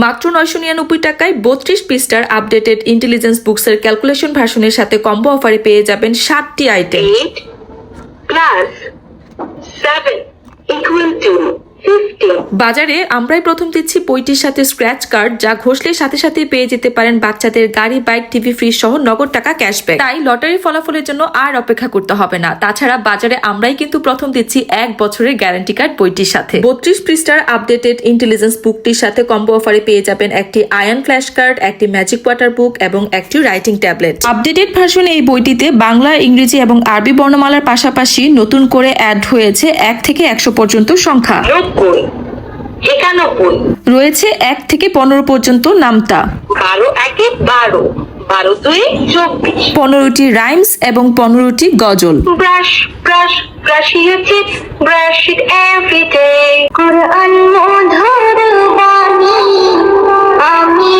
মাত্র নয়শো নিরানব্বই টাকায় বত্রিশ পিস্টার আপডেটেড ইন্টেলিজেন্স বুকসের ক্যালকুলেশন ভার্সনের সাথে কম্বো অফারে পেয়ে যাবেন সাতটি item plus seven equal fifty. বাজারে আমরাই প্রথম দিচ্ছি বইটির সাথে স্ক্র্যাচ কার্ড যা ঘষলে সাথে সাথে পেয়ে যেতে পারেন বাচ্চাদের গাড়ি বাইক টিভি ফ্রি সহ নগদ টাকা ক্যাশব্যাক তাই লটারি ফলাফলের জন্য আর অপেক্ষা করতে হবে না। তাছাড়া বাজারে আমরাই কিন্তু প্রথম দিচ্ছি এক বছরের গ্যারান্টি কার্ড বইটির সাথে। বত্রিশ পৃষ্ঠার আপডেটেড ইন্টেলিজেন্স বুকটির সাথে কম্বো অফারে পেয়ে যাবেন একটি আয়ন ফ্ল্যাশ কার্ড একটি ম্যাজিক ওয়াটার বুক এবং একটি রাইটিং ট্যাবলেট আপডেটেড ভার্সন এই বইটিতে বাংলা ইংরেজি এবং আরবি বর্ণমালার পাশাপাশি নতুন করে অ্যাড হয়েছে এক থেকে একশো পর্যন্ত সংখ্যা। নব্বই একানব্বই রয়েছে এক থেকে পনেরো পর্যন্ত নামতা। বারো একে বারো। বারো দুই চব্বিশ। পনেরোটি রাইমস এবং পনেরোটি গজল। ব্রাশ ব্রাশ ব্রাশি হচ্ছে ব্রাশ ইট কোরআন মধুর বাণী আমি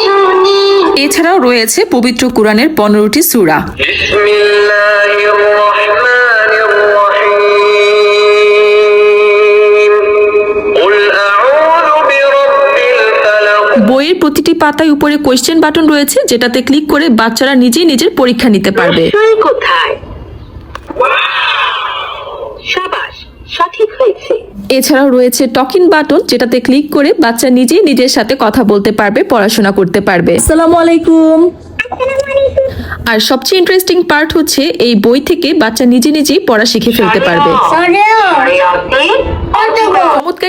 শুনি। এছাড়াও রয়েছে পবিত্র কোরআনের পনেরোটি সূরা। বিসমিল্লাহির বইয়ের প্রতিটি পাতায় উপরে কোয়েশ্চেন বাটন রয়েছে যেটাতে ক্লিক করে বাচ্চারা নিজেই নিজের পরীক্ষা নিতে পারবে। কোথায়? সাবাস সঠিক হয়েছে। এছাড়াও রয়েছে টকিং বাটন যেটাতে ক্লিক করে বাচ্চা নিজেই নিজের সাথে কথা বলতে পারবে পড়াশোনা করতে পারবে। আসসালামু আলাইকুম। আর সবচেয়ে ইন্টারেস্টিং পার্ট হচ্ছে এই বই থেকে বাচ্চা নিজে নিজেই পড়া শিখে ফেলতে পারবে।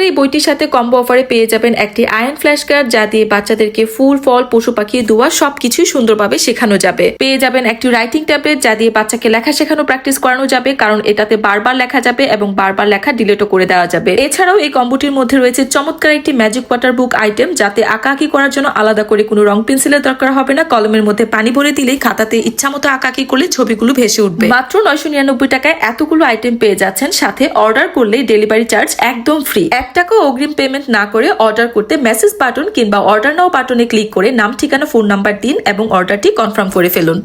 এই বইটির সাথে কম্বো অফারে পেয়ে যাবেন একটি আয়ন ফ্ল্যাশ কার্ড যা দিয়ে বাচ্চাদেরকে ফুল, ফল, পশু পাখি, দোয়া সবকিছুই সুন্দরভাবে শেখানো যাবে। পেয়ে যাবেন একটি রাইটিং ট্যাবলেট যা দিয়ে বাচ্চাকে লেখা শেখানো প্র্যাকটিস করানো যাবে, কারণ এটাতে বারবার লেখা যাবে এবং বারবার লেখা ডিলেটও করে দেওয়া যাবে। এছাড়াও এই কম্বোটির মধ্যে রয়েছে চমৎকার একটি ম্যাজিক ওয়াটার বুক আইটেম যাতে আঁকাআঁকি করার জন্য আলাদা করে কোনো রং পেন্সিলের দরকার হবে না। কলমের মধ্যে পানি ভরে দিলেই খাতাতে ইচ্ছামতো আঁকাআঁকি করলে ছবিগুলো ভেসে উঠবে। মাত্র নয়শো নিরানব্বই টাকায় এতগুলো আইটেম পেয়ে যাচ্ছেন, সাথে অর্ডার করলেই ডেলিভারি চার্জ একদম ফ্রি এক টাকাও অগ্রিম পেমেন্ট না করে অর্ডার করতে মেসেজ বাটন কিংবা অর্ডার নাও বাটনে ক্লিক করে নাম, ঠিকানা ফোন নাম্বার দিন এবং অর্ডারটি কনফার্ম করে ফেলুন।